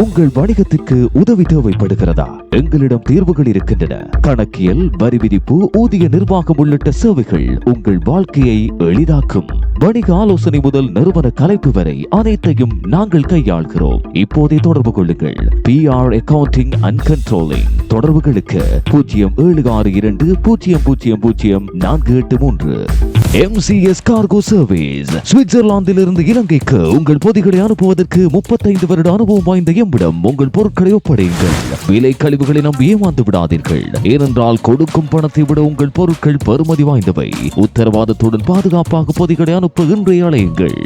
உங்கள் வணிகத்திற்கு உதவி தேவைப்படுகிறதா? எங்களிடம் தீர்வுகள் இருக்கின்றன. கணக்கியல் வரி விதிப்பு ஊதிய நிர்வாகம் உள்ளிட்ட சேவைகள் உங்கள் வாழ்க்கையை எளிதாக்கும். வணிக ஆலோசனை முதல் நிறுவன கலைப்பு வரை அனைத்தையும் நாங்கள் கையாள்கிறோம். இப்போதே தொடர்பு கொள்ளுங்கள். P R accounting and controlling தொடர்புகளுக்கு பூஜ்ஜியம் ஏழு ஆறு இரண்டு பூஜ்ஜியம் பூஜ்ஜியம் பூஜ்ஜியம் நான்கு எட்டு மூன்று. எம்சிஎஸ் கார்கோ சர்வீஸ் சுவிட்சர்லாந்தில் இருந்து இலங்கைக்கு உங்கள் பொதிகளை அனுப்புவதற்கு முப்பத்தைந்து வருட அனுபவம் வாய்ந்த நம்மிடம் உங்கள் பொருட்களை ஒப்படையுங்கள். விலை கழிவுகளை நம்பி ஏமாந்து விடாதீர்கள். ஏனென்றால் கொடுக்கும் பணத்தை விட உங்கள் பொருட்கள் பெறுமதி வாய்ந்தவை. உத்தரவாதத்துடன் பாதுகாப்பாக பொதிகளை அனுப்ப இன்றைய அழையுங்கள்.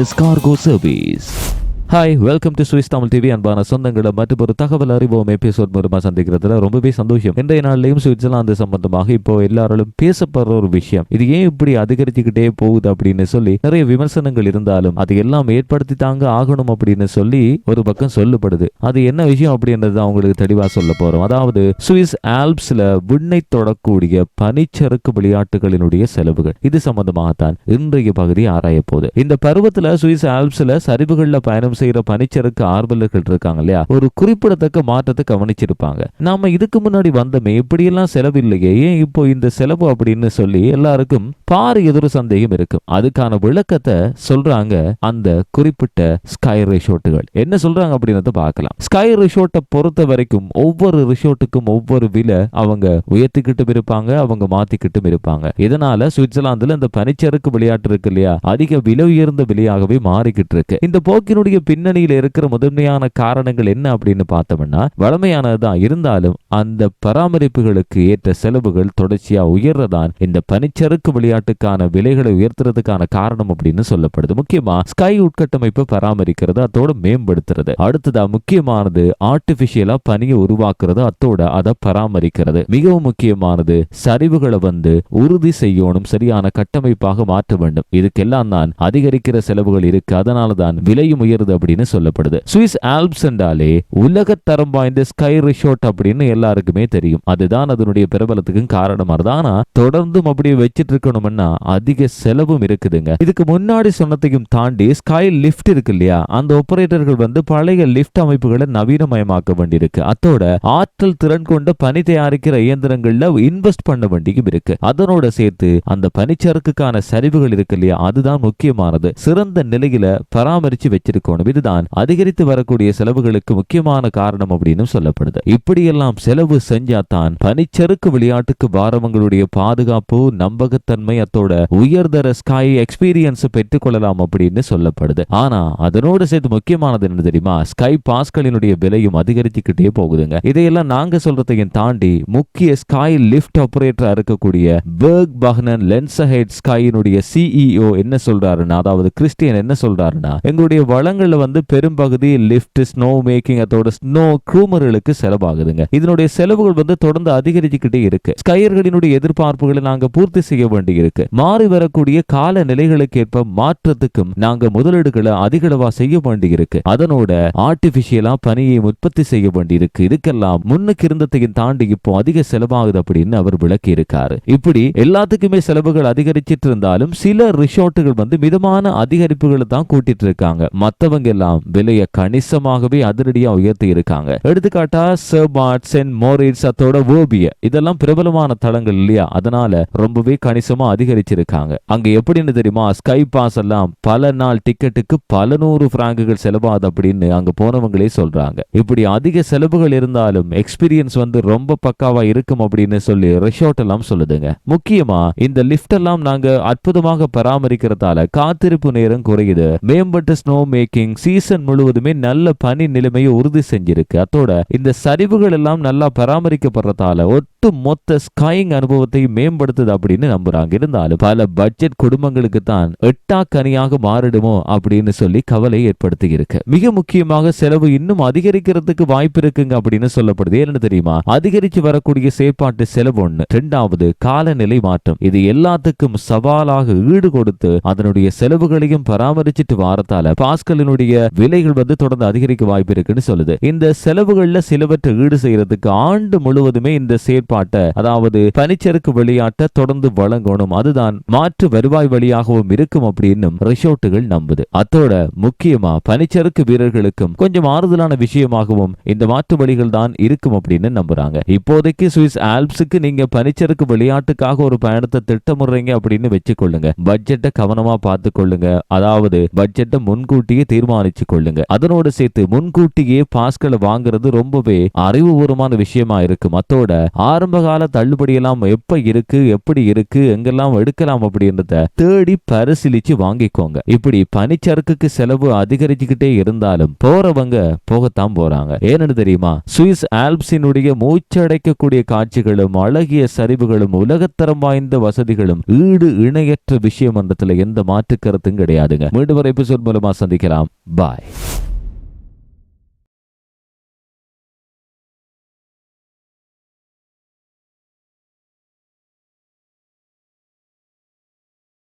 S cargo service hi welcome to Swiss Tamil TV அன்பான சொந்தங்களை மற்றும் ஒரு தகவல் அறிவோம் எபிசோட் மூலமாக சந்திக்கிறதுல ரொம்பவே சந்தோஷம். இன்றைய நாள்லயும் சுவிட்சர்லாந்து சம்பந்தமாக இப்போ எல்லாராலும் பேசப்படுற ஒரு விஷயம். இது ஏன் இப்படி அதிகரிச்சுக்கிட்டே போகுது அப்படின்னு சொல்லி நிறைய விமர்சனங்கள் இருந்தாலும் அது எல்லாம் ஏற்படுத்தி தாங்க ஆகணும் அப்படின்னு சொல்லி ஒரு பக்கம் சொல்லப்படுது அது என்ன விஷயம் அப்படின்றது அவங்களுக்கு தெளிவா சொல்ல போறோம். அதாவது சுவிஸ் ஆல்ப்ஸ்ல விண்ணை தொடக்கூடிய பனிச்சறுக்கு விளையாட்டுகளினுடைய செலவுகள். இது சம்பந்தமாகத்தான் இன்றைய பகுதி ஆராய போகுது இந்த பருவத்துல சுவிஸ் ஆல்ப்ஸ்ல சரிவுகளில் பயணம் செய்யற பனிச்சறுக்கு ஆர்வலர்கள் இருக்காங்க இல்லையா? ஒரு குறிப்பிடத்தக்க மாற்றத்தை கவனிச்சிருப்பாங்க. நாம இதுக்கு முன்னாடி வந்தமே இப்படியெல்லாம் செலவு இல்லையே ஏன் இப்போ இந்த செலவு அப்படின்னு சொல்லி எல்லாருக்கும் பாரு எதிர சந்தேகம் இருக்கும். அதுக்கான விளக்கத்தை சொல்றாங்க அந்த குறிப்பிட்ட ஸ்கை ரிசோர்ட்டுகள் என்ன சொல்றாங்க அப்படின்னு பார்க்கலாம். ஸ்கை ரிசோர்ட்டை பொறுத்த வரைக்கும் ஒவ்வொரு ரிசோர்ட்டுக்கும் ஒவ்வொரு விலை அவங்க உயர்த்திக்கிட்டும் இருப்பாங்க அவங்க மாத்திக்கிட்டும் இருப்பாங்க. இதனால சுவிட்சர்லாந்துல இந்த பனிச்சறுக்கு விளையாட்டு இருக்கு இல்லையா? அதிக விலை உயர்ந்த விலையாகவே மாறிக்கிட்டு இருக்கு. இந்த போக்கினுடைய பின்னணியில இருக்கிற முதன்மையான காரணங்கள் என்ன அப்படின்னு பார்த்தோம்னா வளமையானதுதான். இருந்தாலும் அந்த பராமரிப்புகளுக்கு ஏற்ற செலவுகள் தொடர்ச்சியா உயர்றதான் இந்த பனிச்சறுக்கு விளையாட்டுக்கான விலைகளை உயர்த்துறதுக்கான காரணம் அப்படின்னு சொல்லப்படுது. முக்கியமா ஸ்கை உட்கட்டமைப்பை பராமரிக்கிறது அதோட மேம்படுத்துறது. அடுத்ததா முக்கியமானது ஆர்டிபிஷியலா பனியை உருவாக்குறது அத்தோட அதை பராமரிக்கிறது. மிகவும் முக்கியமானது சரிவுகளை வந்து உறுதி செய்யணும் சரியான கட்டமைப்பாக மாற்ற வேண்டும். இதுக்கெல்லாம் தான் அதிகரிக்கிற செலவுகள் இருக்கு. அதனால தான் விலையும் உயருது. அப்படின்னு சொல்லப்படுது. சுவிஸ் ஆல்ப்ஸ் என்றாலே உலக தரம் வாய்ந்த ஸ்கை ரிசோர்ட் அப்படின்னு எல்லாருக்குமே தெரியும். அதுதான் அதனுடைய பிரபலத்துக்கும் காரணமா இருந்தா ஆனா தொடர்ந்தும் அப்படியே வச்சிட்டு இருக்கணும்னா அதிக செலவும் இருக்குதுங்க. இதுக்கு முன்னாடி சொன்னதையும் தாண்டி ஸ்கை லிஃப்ட் இருக்கு இல்லையா? அந்த ஆபரேட்டர்கள் வந்து பழைய லிஃப்ட் அமைப்புகளை நவீனமயமாக்க வேண்டியிருக்கு. அத்தோட ஆற்றல் திறன் கொண்ட பனி தயாரிக்கிற இயந்திரங்கள்ல இன்வெஸ்ட் பண்ண வேண்டியும் இருக்கு. அதனோட சேர்த்து அந்த பனிச்சறுக்குக்கான சரிவுகள் இருக்கு இல்லையா? அதுதான் முக்கியமானது. சிறந்த நிலையில பராமரிச்சு வச்சிருக்கணும். காரணம் இதுதான். அதிகரித்து வரக்கூடிய செலவுகளுக்கு முக்கியமான காரணம் அப்படின்னு சொல்லப்படுது. இப்படியெல்லாம் செலவு செஞ்சாதான் பனிச்சறுக்கு விளையாட்டுக்கு வாரவங்களுடைய பாதுகாப்பு நம்பகத்தன்மை அத்தோட உயர்தர ஸ்கை எக்ஸ்பீரியன்ஸ் பெற்றுக் கொள்ளலாம் அப்படின்னு சொல்லப்படுது. ஆனா அதனோட சேர்த்து முக்கியமானது என்ன தெரியுமா? ஸ்கை பாஸ்களினுடைய விலையும் அதிகரிச்சுக்கிட்டே போகுதுங்க. இதையெல்லாம் நாங்க சொல்றதையும் தாண்டி முக்கிய ஸ்கை லிப்ட் ஆபரேட்டரா இருக்கக்கூடிய பேர்க் பஹ்னன் லென்சஹெட் ஸ்கையினுடைய சிஇஓ என்ன சொல்றாருன்னா அதாவது கிறிஸ்டியன் என்ன சொல்றாருன்னா எங்களுடைய வளங்கள் வளங்கள்ல வந்து பெரும்பகுதி லிஃப்ட் ஸ்னோ மேக்கிங் அதோட ஸ்னோ க்ரூமர்களுக்கு செலவாகுதுங்க. இதனுடைய செலவுகள் வந்து தொடர்ந்து அதிகரிச்சுக்கிட்டே இருக்கு. ஸ்கையர்களினுடைய எதிர்பார்ப்புகளை நாங்க பூர்த்தி செய்ய வேண்டி இருக்கு மாறி வரக்கூடிய கால நிலைகளுக்கு ஏற்ப மாற்றத்துக்கும் நாங்க முதலீடுகளை அதிகளவா செய்ய வேண்டி இருக்கு அதனோட ஆர்டிபிஷியலா பணியை உற்பத்தி செய்ய வேண்டி இருக்கு இதுக்கெல்லாம் முன்னுக்கு இருந்ததையும் தாண்டி இப்போ அதிக செலவாகுது அப்படின்னு அவர் விளக்கி இருக்காரு இப்படி எல்லாத்துக்குமே செலவுகள் அதிகரிச்சிட்டு இருந்தாலும் சில ரிசோர்ட்டுகள் வந்து மிதமான அதிகரிப்புகளை தான் கூட்டிட்டு இருக்காங்க. மத்தவங்க எல்லாம் விலையை கணிசமாகவே அதிரடியா உயர்த்தி இருக்காங்க. எடுத்துக்காட்டா சர்பாட் சென்ட் மோரிட்ஸ் அத்தோட ஓபிய இதெல்லாம் பிரபலமான தளங்கள் இல்லையா? அதனால ரொம்பவே கணிசமா அதிகரிச்சிருக்காங்க. அங்க எப்படின்னு தெரியுமா? ஸ்கை பாஸ் எல்லாம் பல நாள் டிக்கெட்டுக்கு பல நூறு பிராங்குகள் செலவாது அப்படின்னு அங்க போனவங்களே சொல்றாங்க. இப்படி அதிக செலவுகள் இருந்தாலும் எக்ஸ்பீரியன்ஸ் வந்து ரொம்ப பக்காவா இருக்கும் அப்படின்னு சொல்லி ரிஷோர்ட் எல்லாம் சொல்லுதுங்க. முக்கியமா இந்த லிப்ட் எல்லாம் நாங்க அற்புதமாக பராமரிக்கிறதால காத்திருப்பு நேரம் குறையுது. மேம்பட்ட ஸ்னோ மேக்கிங் சீசன் முழுவதுமே நல்ல பனி நிலைமையை உறுதி செஞ்சிருக்கு. அத்தோட இந்த சரிவுகள் எல்லாம் நல்லா பராமரிக்கப்படுறதால ஒட்டு மொத்த ஸ்கைங் அனுபவத்தை மேம்படுத்துது அப்படின்னு நம்புறாங்க. இருந்தாலும் பல பட்ஜெட் குடும்பங்களுக்கு தான் எட்டா கனியாக மாறிடுமோ அப்படின்னு சொல்லி கவலை ஏற்படுத்தி இருக்கு மிக முக்கியமாக செலவு இன்னும் அதிகரிக்கிறதுக்கு வாய்ப்பு இருக்குங்க அப்படின்னு சொல்லப்படுது. ஏன்னு தெரியுமா? அதிகரிச்சு வரக்கூடிய செயற்பாட்டு செலவு ஒண்ணு. இரண்டாவது காலநிலை மாற்றம். இது எல்லாத்துக்கும் சவாலாக ஈடு கொடுத்து அதனுடைய செலவுகளையும் பராமரிச்சிட்டு வாரத்தால பாஸ்கலினுடைய இதனுடைய விலைகள் வந்து தொடர்ந்து அதிகரிக்க வாய்ப்பு இருக்குன்னு சொல்லுது. இந்த செலவுகள்ல சிலவற்றை ஈடு செய்யறதுக்கு ஆண்டு முழுவதுமே இந்த செயற்பாட்டை அதாவது பனிச்சறுக்கு விளையாட்டை தொடர்ந்து வழங்கணும். அதுதான் மாற்று வருவாய் வழியாகவும் இருக்கும் அப்படின்னு ரிசோர்ட்டுகள் நம்புது. அத்தோட முக்கியமா பனிச்சறுக்கு வீரர்களுக்கும் கொஞ்சம் ஆறுதலான விஷயமாகவும் இந்த மாற்று வழிகள் தான் இருக்கும் அப்படின்னு நம்புறாங்க. இப்போதைக்கு சுவிஸ் ஆல்ப்ஸுக்கு நீங்க பனிச்சறுக்கு விளையாட்டுக்காக ஒரு பயணத்தை திட்டமிடுறீங்க அப்படின்னு வச்சுக்கொள்ளுங்க. பட்ஜெட்டை கவனமா பார்த்து கொள்ளுங்க அதாவது பட்ஜெட்டை முன்கூட்டியே தீர்மானம் தீர்மானிச்சு கொள்ளுங்க. அதனோடு சேர்த்து முன்கூட்டியே பாஸ்களை வாங்குறது ரொம்பவே அறிவுபூர்வமான விஷயமா இருக்கு. மத்தோட ஆரம்ப கால தள்ளுபடி எல்லாம் எப்ப இருக்கு எப்படி இருக்கு எங்கெல்லாம் எடுக்கலாம் அப்படின்றத தேடி பரிசீலிச்சு வாங்கிக்கோங்க. இப்படி பனிச்சறுக்குக்கு செலவு அதிகரிச்சுக்கிட்டே இருந்தாலும் போறவங்க போகத்தான் போறாங்க. ஏன்னு தெரியுமா? சுவிஸ் ஆல்ப்ஸினுடைய மூச்சடைக்கக்கூடிய காட்சிகளும் அழகிய சரிவுகளும் உலகத்தரம் வாய்ந்த வசதிகளும் ஈடு இணையற்ற விஷயம் என்றதுல எந்த மாற்று கருத்தும் கிடையாதுங்க. மீண்டும் ஒரு எபிசோட் மூலமா சந்திக்கலாம். Bye.